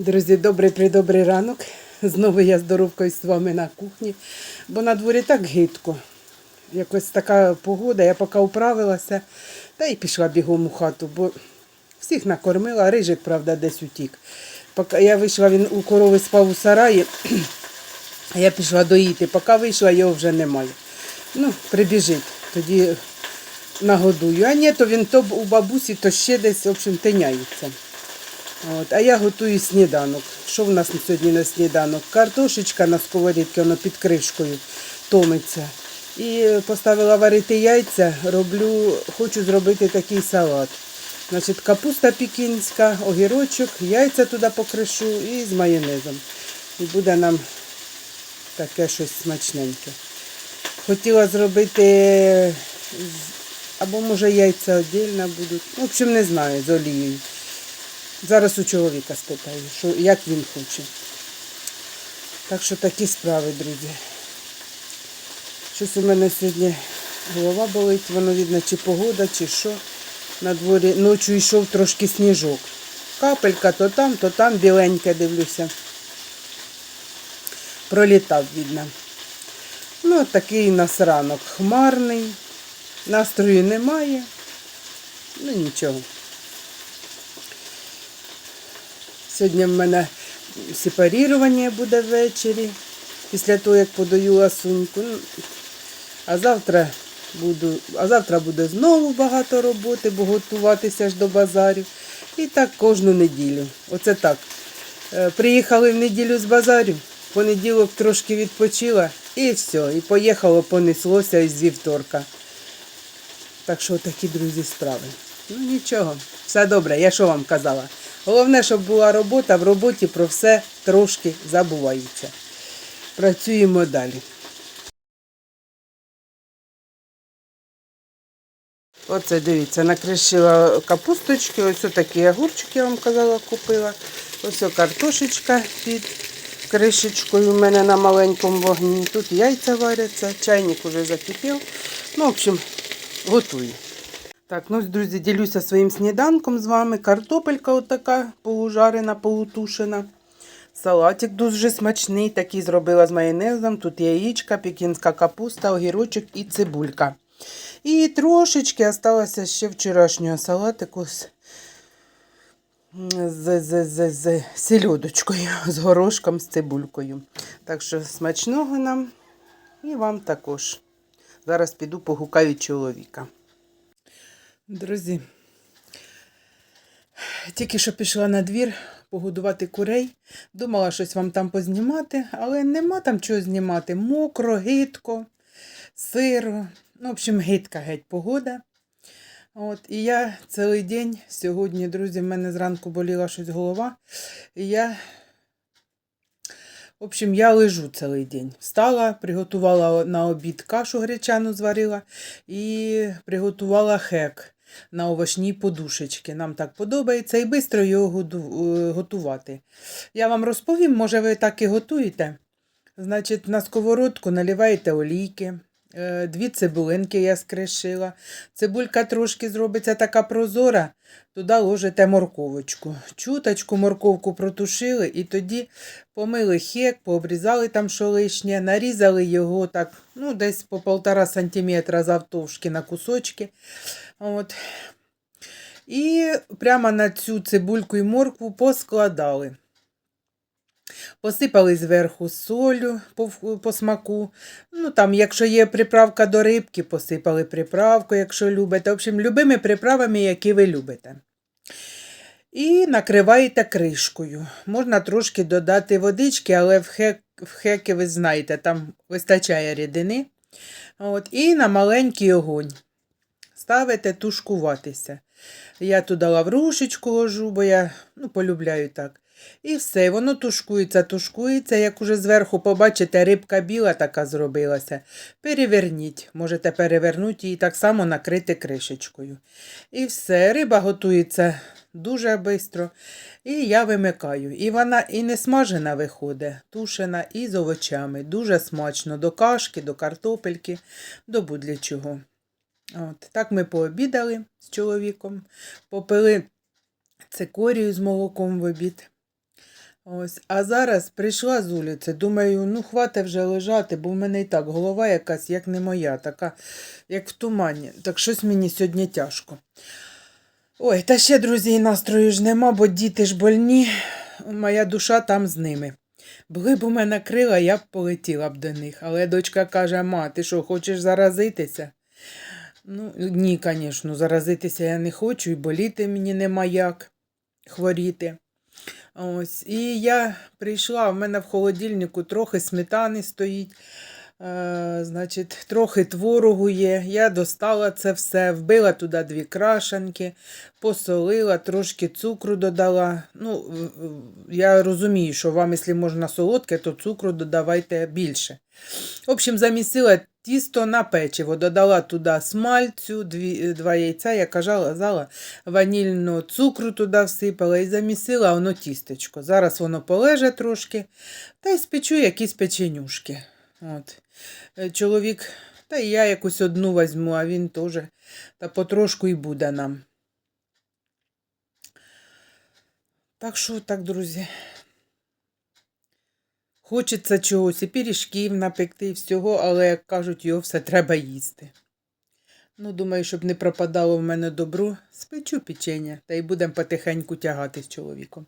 Друзі, добрий придобрий ранок. Знову я здоровкою з вами на кухні, бо на дворі так гидко. Якось така погода, я поки управилася, та й пішла бігом у хату, бо всіх накормила, рижик, правда, десь утік. Поки я вийшла, він у корови спав у сараї, а я пішла доїти. Поки вийшла, його вже немає. Ну, прибіжить, тоді нагодую. А ні, то він то у бабусі, то ще десь, в общем, тиняється. От, а я готую сніданок. Що в нас сьогодні на сніданок? Картошечка на сковорідці, воно під кришкою томиться. І поставила варити яйця, роблю, хочу зробити такий салат. Значить, капуста пікінська, огірочок, яйця туди покришу і з майонезом. І буде нам таке щось смачненьке. Хотіла зробити або може яйця віддільно будуть. В общем, не знаю, з олією. Зараз у чоловіка спитаю, що, як він хоче. Так що такі справи, друзі. Щось у мене сьогодні голова болить, воно видно, чи погода, чи що. На дворі ночі йшов трошки сніжок. Капелька то там, то там біленьке дивлюся. Пролітав, видно. Ну, такий у нас ранок хмарний. Настрою немає. Ну нічого. Сьогодні в мене сепарірування буде ввечері, після того, як подаю ласуньку. Ну, А завтра буду, а завтра буде знову багато роботи, бо готуватися ж до базарів. І так кожну неділю. Оце так. Е, Приїхали в неділю з базарю, в понеділок трошки відпочила і все. І поїхало, понеслося із вівторка. Так що такі, друзі, справи. Ну нічого, все добре, я що вам казала. Головне, щоб була робота, в роботі про все трошки забувається. Працюємо далі. Оце дивіться, накришила капусточки, ось такі огурчики, я вам казала, купила. Ось картошечка під кришечкою у мене на маленькому вогні. Тут яйця варяться, чайник уже закипів. Ну, в общем, готую. Так, ну, друзі, ділюся своїм сніданком з вами. Картопелька отака полужарена, полутушена. Салатик дуже смачний, такий зробила з майонезом. Тут яєчка, пекінська капуста, огірочок і цибулька. І трошечки осталося ще вчорашнього салатику з, з, з, з, з сельодочкою, з горошком, з цибулькою. Так що смачного нам і вам також. Зараз піду погукаю чоловіка. Друзі, тільки що пішла на двір погодувати курей. Думала щось вам там познімати, але нема там чого знімати. Мокро, гидко, сиро. Ну, в общем, гидка геть погода. От, і я цілий день сьогодні, друзі, в мене зранку боліла щось голова. І я, в общем, я лежу цілий день. Встала, приготувала на обід кашу гречану зварила і приготувала хек на овочній подушечки. Нам так подобається і швидко його е, готувати. Я вам розповім, може, ви так і готуєте. Значить, на сковородку наливаєте олійки. е, Дві цибулинки я скришила. Цибулька трошки зробиться така прозора, туди ложите морковочку. Чуточку морковку протушили і тоді помили хек, пообрізали там що лишнє, нарізали його так, ну, десь по полтора сантиметра завтовшки на кусочки. От. І прямо на цю цибульку і моркву поскладали. Посипали зверху солю по, по смаку. Ну, там, якщо є приправка до рибки, посипали приправку, якщо любите. В общем, любими приправами, які ви любите. І накриваєте кришкою. Можна трошки додати водички, але в, хек, в хеки, ви знаєте, там вистачає рідини. От, і на маленький огонь ставите тушкуватися. Я туди лаврушечку ложу, бо я ну, полюбляю так. І все, воно тушкується, тушкується. Як уже зверху побачите, рибка біла така зробилася. Переверніть. Можете перевернути її так само накрити кришечкою. І все, риба готується дуже швидко. І я вимикаю. І вона і не смажена виходить, тушена і з овочами. Дуже смачно до кашки, до картопельки, до будь-для чого. От, так ми пообідали з чоловіком, попили цикорію з молоком в обід. Ось, а зараз прийшла з вулиці. Думаю, ну хватить вже лежати, бо в мене і так голова якась, як не моя, така, як в тумані. Так щось мені сьогодні тяжко. Ой, та ще, друзі, настрою ж нема, бо діти ж больні, моя душа там з ними. Були б у мене крила, я б полетіла б до них. Але дочка каже: ма, ти що, хочеш заразитися? Ну, ні, звісно, заразитися я не хочу, і боліти мені нема як хворіти. Ось, і я прийшла, в мене в холодильнику трохи сметани стоїть, е, значить, трохи творогу є. Я достала це все, вбила туди дві крашанки, посолила, трошки цукру додала. Ну, я розумію, що вам, якщо можна солодке, то цукру додавайте більше. В общем, замісила тісто на печиво, додала туди смальцю, дві, два яйця, я казала, ванільного цукру туди всипала і замісила воно тістечко. Зараз воно полеже трошки, та й спечу якісь печенюшки. От. Е, Чоловік, та і я якусь одну візьму, а він теж, та потрошку і буде нам. Так що так, друзі. Хочеться чогось, і пиріжків напекти, і всього, але, як кажуть, його все треба їсти. Ну, думаю, щоб не пропадало в мене добро, спечу печення та й будемо потихеньку тягати з чоловіком.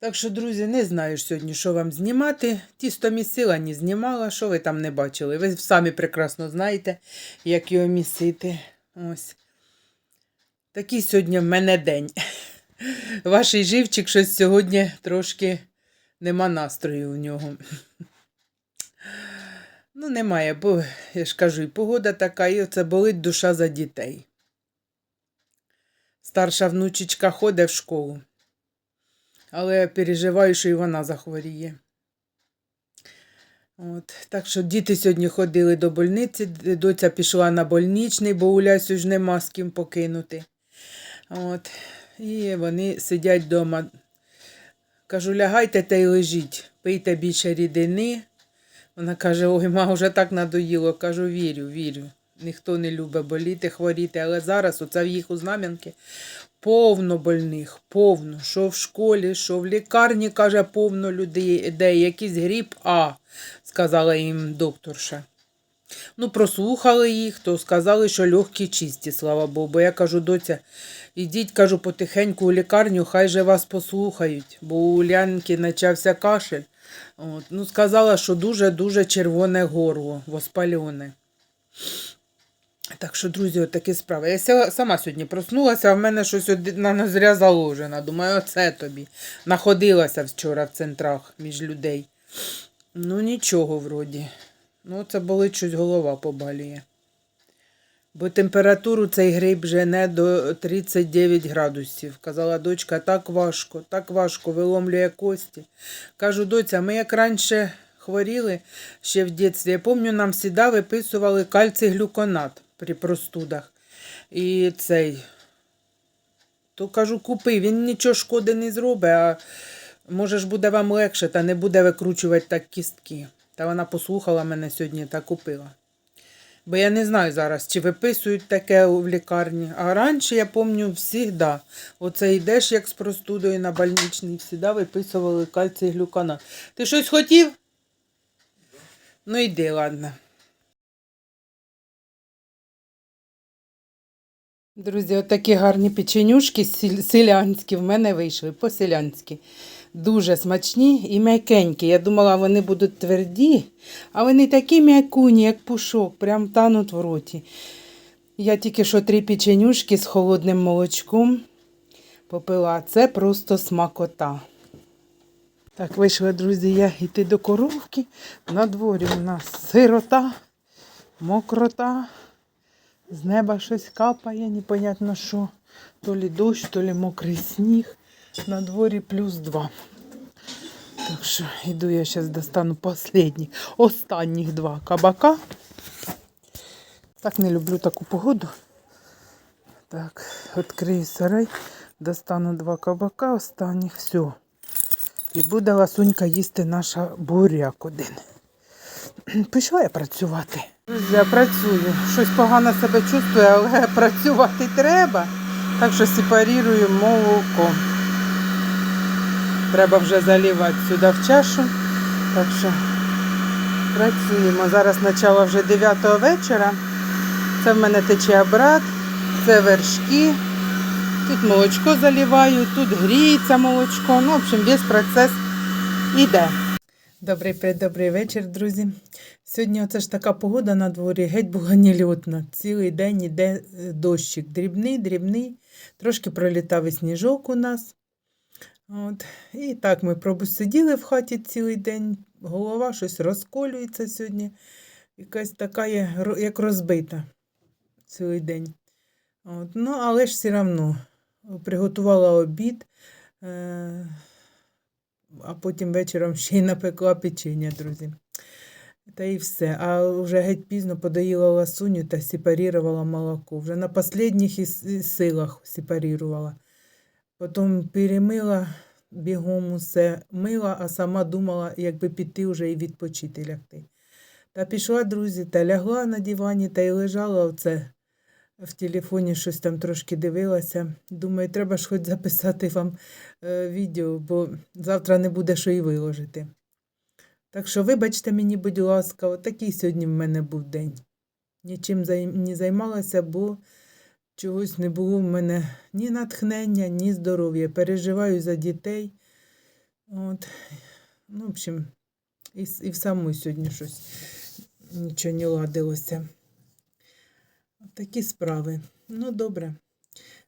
Так що, друзі, не знаю сьогодні, що вам знімати. Тісто місила, не знімала, що ви там не бачили. Ви самі прекрасно знаєте, як його місити. Ось. Такий сьогодні в мене день. Ваш живчик щось сьогодні трошки нема настрою у нього. Ну, немає, бо я ж кажу, і погода така, і оце болить душа за дітей. Старша внучечка ходить в школу, але я переживаю, що і вона захворіє. От, так що діти сьогодні ходили до больниці, доця пішла на больничний, бо у Лясю ж нема з ким покинути. От, і вони сидять вдома. Кажу, лягайте та й лежіть, пийте більше рідини. Вона каже, ой, ма, вже так надоїло. Кажу, вірю, вірю. Ніхто не любить боліти, хворіти, але зараз оце в їх у знам'янки повно больних, повно. Що в школі, що в лікарні, каже, повно людей, де якийсь гріб А, сказала їм докторша. Ну, прослухали їх, то сказали, що легкі чисті, слава Богу. Бо я кажу, доця, ідіть, кажу, потихеньку у лікарню, хай же вас послухають, бо у Лянки почався кашель. От. Ну, сказала, що дуже-дуже червоне горло, воспалене. Так що, друзі, от такі справи. Я сама сьогодні проснулася, а в мене щось одна нозря заложена. Думаю, оце тобі. Находилася вчора в центрах між людей. Ну, нічого вроді. Ну, це болить щось голова побалює. Бо температуру цей гриб жене до 39 градусів. Казала дочка, так важко, так важко, виломлює кості. Кажу, доця, ми як раніше хворіли ще в дитинстві, я пам'ятаю, нам завжди виписували кальцій глюконат при простудах. І цей. То кажу, купи, він нічого шкоди не зробить, а може ж буде вам легше, та не буде викручувати так кістки. Та вона послухала мене сьогодні та купила. Бо я не знаю зараз, чи виписують таке в лікарні. А раніше, я пам'ятаю, завжди. Оце йдеш як з простудою на больничний, завжди виписували кальцій глюконат. Ти щось хотів? Ну йди, ладно. Друзі, отакі гарні печенюшки селянські в мене вийшли, по-селянськи. Дуже смачні і м'якенькі. Я думала, вони будуть тверді, а вони такі м'якуні, як пушок, прям тануть в роті. Я тільки що три печенюшки з холодним молочком попила. Це просто смакота. Так, вийшла, друзі, я йти до коровки. На дворі у нас сирота, мокрота. З неба щось капає, непонятно що. То лі дощ, то лі мокрий сніг. На дворі плюс два. Так що йду я зараз достану останні, останніх два кабака. Так не люблю таку погоду. Так, відкрию сарай, достану два кабака останніх, все. І буде ласунька їсти наша буряк один. Пішла я працювати. Я працюю. Щось погано себе чувствую, але працювати треба. Так що сепарірую молоко. Треба вже залівати сюди в чашу. Так що працюємо. Зараз начало вже 9 вечора. Це в мене тече брат, це вершки. Тут молочко заливаю, тут гріється молочко. Ну, в общем, весь процес іде. Добрий добрий вечір, друзі. Сьогодні оце ж така погода на дворі, геть була нельотна. Цілий день іде е, дощик. Дрібний, дрібний. Трошки пролітав і сніжок у нас. От. І так ми сиділи в хаті цілий день. Голова щось розколюється сьогодні. Якась така є, як розбита цілий день. От. Ну, але ж все одно приготувала обід, е- а потім вечором ще й напекла печення, друзі. Та і все. А вже геть пізно подоїла ласуню та сепарірувала молоко. Вже на останніх силах сепарірувала. Потім перемила бігом усе мила, а сама думала, якби піти вже і відпочити лягти. Та пішла, друзі, та лягла на дивані та й лежала оце в телефоні, щось там трошки дивилася. Думаю, треба ж хоч записати вам е, відео, бо завтра не буде що і виложити. Так що, вибачте мені, будь ласка, отакий сьогодні в мене був день. Нічим не займалася, бо чогось не було в мене ні натхнення, ні здоров'я. Переживаю за дітей. От. Ну, в общем, і, і в саму сьогодні щось нічого не ладилося. Такі справи. Ну, добре.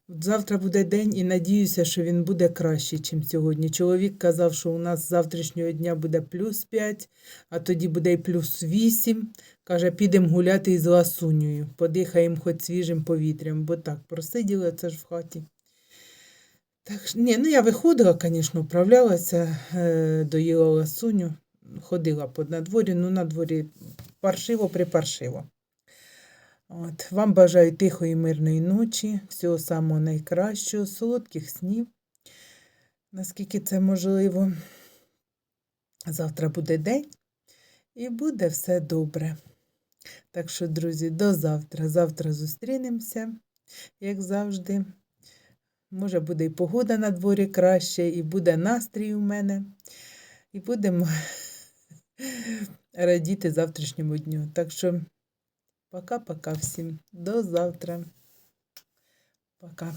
Завтра буде день і надіюся, що він буде кращий, ніж сьогодні. Чоловік казав, що у нас з завтрашнього дня буде плюс 5, а тоді буде і плюс 8. Каже, підемо гуляти із ласунею, подихаємо хоч свіжим повітрям, бо так, просиділи це ж в хаті. Так, ні, ну я виходила, звісно, вправлялася, е, доїла ласуню, ходила по надворі, ну на дворі паршиво припаршиво. От, вам бажаю тихої мирної ночі, всього самого найкращого, солодких снів, наскільки це можливо. Завтра буде день і буде все добре. Так що, друзі, до завтра. Завтра зустрінемося, як завжди. Може, буде і погода на дворі краще, і буде настрій у мене. І будемо радіти завтрашньому дню. Так що пока-пока всім. До завтра. Пока.